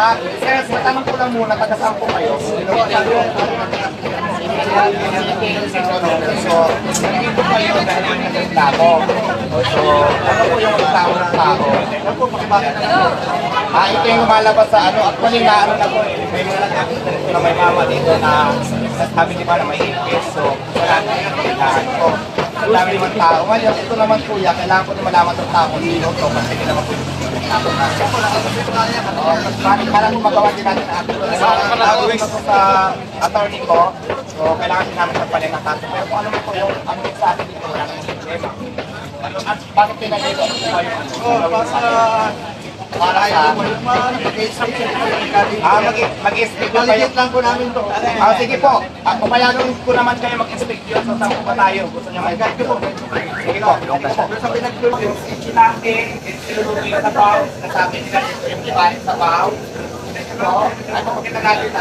Ah, sir, matanong ko lang muna, taga saan po kayo? So, nandito kayo dahil may nagreklamo. So, ano po yung reklamo ng tao? Ano po, bakit na po? Ah, ito yung lumalabas sa ano, actually na ano na po, may mga nag-accident na may mama dito na sabi di ba may ipis. So, wala na yung kailangan ko. Ang dami naman tao. Ngayon, ito naman kuya, kailangan ko na malaman ng tao kung sino to kasi hindi naman yung Oo, parang gumagawa din natin ang ating sa attorney ko. So, kailangan din namin magpalit ng kaso. Pero kung ano po yung ang sa akin dito, wala namang problema. At bakit pinagay ko? Para sa para sa Ah, mag mag-inspect na kayo. lang po namin to. Ah, sige po. Ah, papayagan ko naman kayo mag-inspect yun. So, saan po ba tayo? Gusto niyo mag-guide ko po. Sige po. Sa pinag-group yung natin, sinulungan sa baw, nasabi nila ibahin sa baw. So, ano pakita natin na?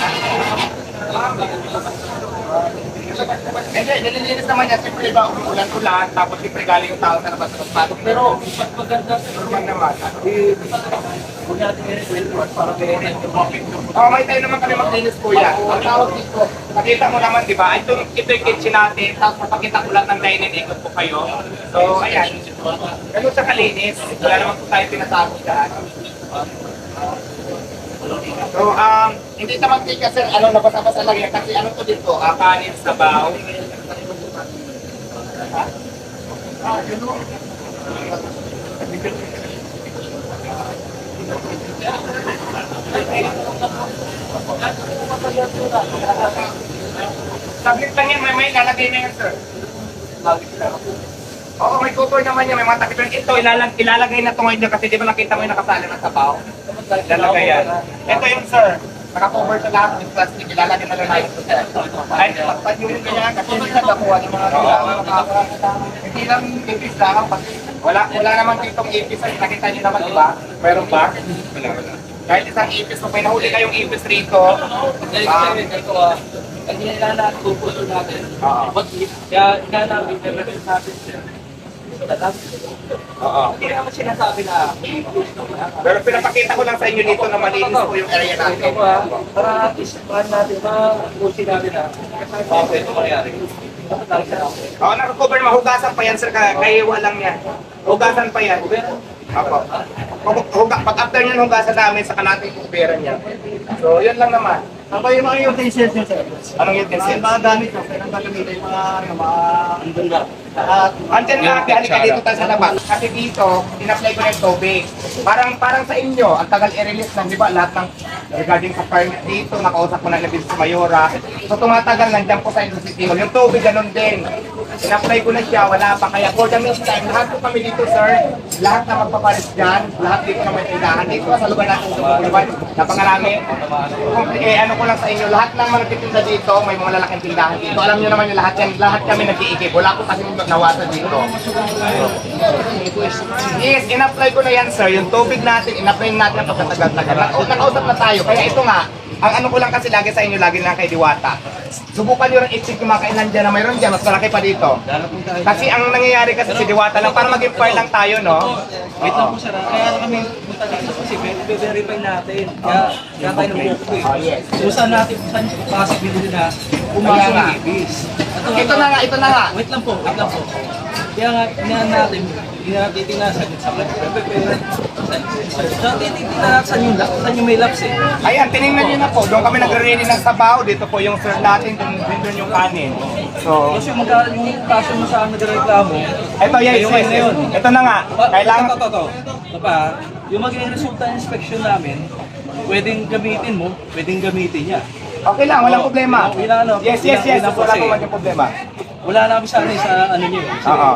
Hindi, nililinis naman yan. Siyempre ba, umulan-ulan, tapos siyempre galing yung tao sa labas ng pasok. Pero, mas maganda sa normal naman. Oh, may tayo naman kami maglinis kuya. Ang tawag dito, nakita mo naman, di ba? Ito, ito yung kitchen natin, tapos mapakita ko lang ng dine-in, ikot po kayo. So, ayan. Ganun sa kalinis. Wala naman po tayo pinatago dyan. So, um, hindi sa mantika, sir, ano, nabasa-basa lang yan. Kasi ano to dito, ah, kanin, sabaw. Ha? Ah, yun o. Lang yan, may may lalagay na yan, sir. Oo, may cover naman yan, may mga takip yan. Ito, ilalag, ilalagay na ito ngayon dyan kasi di ba nakita mo yung nakasali ng sabaw? Ilalagay yan. Ito yung sir, nakakover sa lahat ng plastic, ilalagay na lang natin ito, sir. Ay, pagpad yung ganyan, kasi hindi na nakuha ng mga kailangan Hindi lang ipis lang, wala, wala naman ditong ipis, nakita niyo naman, di ba? Meron ba? Wala, wala. Kahit isang ipis, kung may nahuli kayong ipis rito, ah, Ang nilala pupuso natin. Kaya kaya namin i-represent natin siya. Oo. Hindi naman sinasabi na Pero pinapakita ko lang sa inyo dito na malinis po yung area natin. ito ba, para at least natin, ma-pusin natin na bakit ito mangyari. Lang. Oo, nakakover, mahugasan pa yan, sir. Kaya walang yan. Hugasan pa yan. Opo. Pag, after nyo hugasan namin, saka natin kuberan yan. So, yun lang naman. Ano ba yung mga utensils nyo, sir? Anong Kasi utensil? yung mga gamit nyo, kailan ba gamitin yung mga, ano, mga andun ba? At, Andyan nga, halika dito tayo sa labas. Kasi dito, in-apply ko na yung tubig. Parang parang sa inyo, ang tagal i-release ng, di ba, lahat ng regarding sa permit dito, nakausap ko na nabis sa Mayora. So tumatagal, nandiyan po sa Indus City Hall. Yung tubig, ganun din. In-apply ko na siya, wala pa. Kaya for the meantime, lahat po kami dito, sir. Lahat na magpapalis dyan, lahat dito na may tindahan. Dito sa lugar natin, sa Bulacan, napangarami. Eh, ano ko lang sa inyo, lahat ng mga nagtitinda dito, may mga lalaking tindahan dito. Alam nyo naman yung lahat yan, lahat kami nag-iikip. Wala ko kasi nawasa dito. Yes, in-apply ko na yan, sir. Yung tubig natin, in-apply natin ang pagkatagal-tagal. Nakausap na tayo. Kaya ito nga, ang ano ko lang kasi lagi sa inyo, lagi lang kay Diwata. Subukan nyo rin i-check yung mga kailan dyan na mayroon dyan, mas malaki pa dito. Kasi ang nangyayari kasi si Diwata lang, para maging fair lang tayo, no? Wait lang po sir, ah. kaya kami punta dito kasi verify natin. Kaya kaya tayo nag-book eh. Oh, yes. Kung saan natin, saan yung possibility na pumasok nga. yung ibis. Ito na nga, ito na nga. Wait lang po, wait lang po. Kaya nga, tingnan natin, hindi natin tingnan sa So, titignan natin saan yung, lap- saan yung may laps eh. Ayan, tinignan nyo na po. Doon kami nagre-ready ng sabaw. Dito po yung serve natin, doon, doon yung kanin. So, Kasi yung, magka, yung kaso mo sa nagreklamo, ito, yes, yes, yes. Ito na nga. Pa- Kailangan, Ito, ito, ito. Ito pa, yung magiging resulta ng inspection namin, pwedeng gamitin mo, pwedeng gamitin niya. okay lang, walang problema. Oh, wala, ano, Yes, yes, yes. wala- man yung problema. Wala na kami sa ano, sa ano niyo. eh. Kasi- Oo.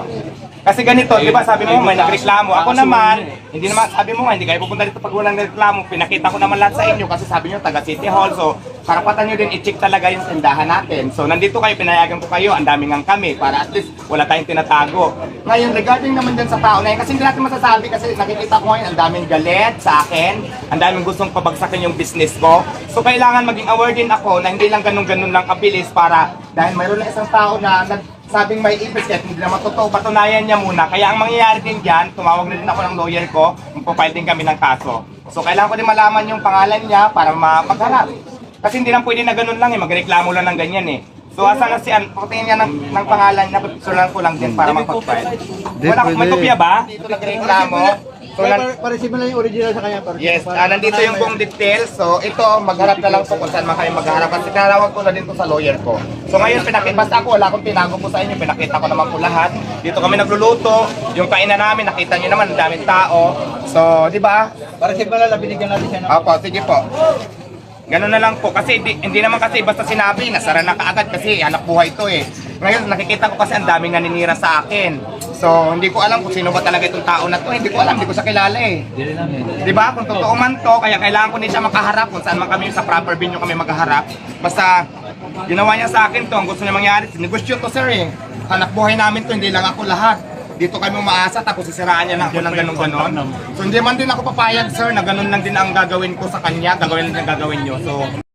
Kasi ganito, di ba sabi mo may nagreklamo. Ako naman, eh. hindi naman, sabi mo nga, hindi kayo pupunta dito pag walang reklamo. Pinakita ko naman lahat sa inyo kasi sabi nyo, taga City Hall. So, karapatan nyo din i-check talaga yung tindahan natin. So, nandito kayo, pinayagan ko kayo, ang dami nga kami para at least wala tayong tinatago. Ngayon, regarding naman dyan sa tao na yun, kasi hindi natin masasabi kasi nakikita ko ngayon, ang daming galit sa akin, ang daming gustong pabagsakin yung business ko. So, kailangan maging aware din ako na hindi lang ganun-ganun lang kabilis para dahil mayroon na isang tao na nag sabing may ipis kahit hindi naman totoo, patunayan niya muna. Kaya ang mangyayari din dyan, tumawag na din ako ng lawyer ko, magpapile din kami ng kaso. So kailangan ko din malaman yung pangalan niya para ma- magharap. Kasi hindi lang pwede na ganun lang eh, magreklamo lang ng ganyan eh. So asa na si An, patingin niya ng, ng pangalan niya, sulan ko lang din para mapag-file. Wala, may kopya ba? Dito nagreklamo. So, nan- Pareceive mo lang yung original sa kanya. para- Yes, para- ah, nandito yung buong details. So, ito, magharap na lang po kung saan man kayo magharap. Kasi tinawag ko na din to sa lawyer ko. So, ngayon, pinakita, basta ako, wala akong tinago po sa inyo. Pinakita ko naman po lahat. Dito kami nagluluto. Yung kainan namin, nakita nyo naman, ang daming tao. So, di ba? Pareceive mo lang, binigyan natin siya ng... Opo, sige po. Ganun na lang po. Kasi hindi, hindi naman kasi basta sinabi, nasara na kaagad kasi anak buhay to eh. Ngayon, nakikita ko kasi ang daming naninira sa akin. So, hindi ko alam kung sino ba talaga itong tao na to. Hindi ko alam, hindi ko siya kilala eh. Di ba? Kung totoo man to, kaya kailangan ko din siya makaharap kung saan man kami sa proper venue kami magkaharap. Basta, ginawa niya sa akin to, ang gusto niya mangyari, negosyo to sir eh. Anak buhay namin to, hindi lang ako lahat. Dito kami umaasa, tapos sisiraan niya na ako ng ganun ganon So hindi man din ako papayag sir, na ganun lang din ang gagawin ko sa kanya, gagawin lang din ang gagawin niyo. So,